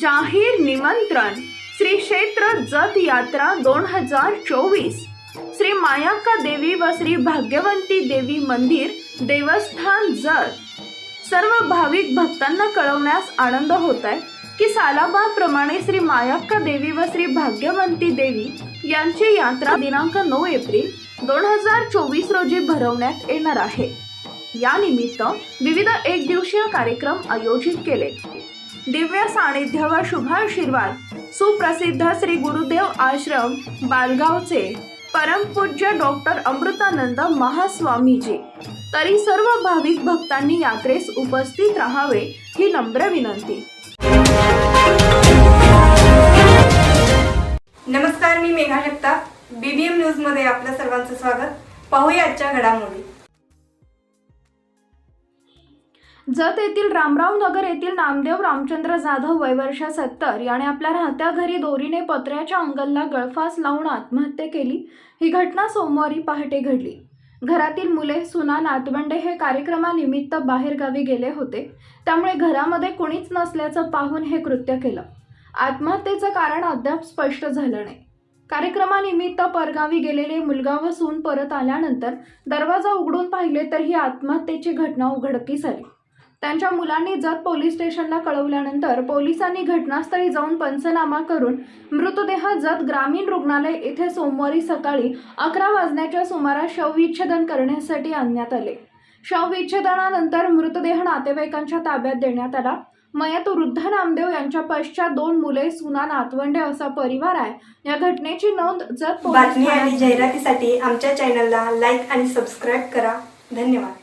जाहीर निमंत्रण श्री क्षेत्र जत यात्रा दोन हजार चोवीस. श्री मायाक्का देवी व श्री भाग्यवंती देवी मंदिर देवस्थान जत. सर्व भाविक भक्तांना कळवण्यास आनंद होत आहे की सालाबाप्रमाणे श्री मायाक्का देवी व श्री भाग्यवंती देवी यांची यात्रा दिनांक नऊ एप्रिल दोन हजार चोवीस रोजी भरवण्यात येणार आहे. या निमित्त विविध एक दिवसीय कार्यक्रम आयोजित केले. दिव्य सानिध्य व शुभाशीर्वाद सुप्रसिद्ध श्री गुरुदेव आश्रम बालगावचे परमपूज्य डॉक्टर अमृतानंद महास्वामीजी. तरी सर्व भाविक भक्तांनी यात्रेस उपस्थित राहावे ही नम्र विनंती. नमस्कार मी मेघा जगताप. बीबीएम न्यूजमध्ये आपलं सर्वांचं स्वागत. पाहूया आजच्या घडामोडी. जत येथील रामराव नगर येथील नामदेव रामचंद्र जाधव वयवर्ष सत्तर. याने आपल्या राहत्या घरी दोरीने पत्र्याच्या अंगलला गळफास लावून आत्महत्या केली. ही घटना सोमवारी पहाटे घडली. घरातील मुले सुना नातवंडे हे कार्यक्रमानिमित्त बाहेरगावी गेले होते. त्यामुळे घरामध्ये कुणीच नसल्याचं पाहून हे कृत्य केलं. आत्महत्येचं कारण अद्याप स्पष्ट झालं नाही. कार्यक्रमानिमित्त परगावी गेलेले मुलगा व सून परत आल्यानंतर दरवाजा उघडून पाहिले तर ही आत्महत्येची घटना उघडकीस आली. त्यांच्या मुलांनी जत पोलीस स्टेशनला कळवल्यानंतर पोलिसांनी घटनास्थळी जाऊन पंचनामा करून मृतदेह जत ग्रामीण रुग्णालय येथे सोमवारी सकाळी अकरा वाजण्याच्या सुमारास शवविच्छेदन करण्यासाठी आणण्यात आले. शवविच्छेदनानंतर मृतदेह नातेवाईकांच्या ताब्यात देण्यात आला. मयत वृद्ध नामदेव यांच्या पश्चात दोन मुले सुना नातवंडे असा परिवार आहे. या घटनेची नोंद जत बातमी आणि. जाहिरातीसाठी आमच्या चॅनलला लाईक आणि सबस्क्राईब करा. धन्यवाद.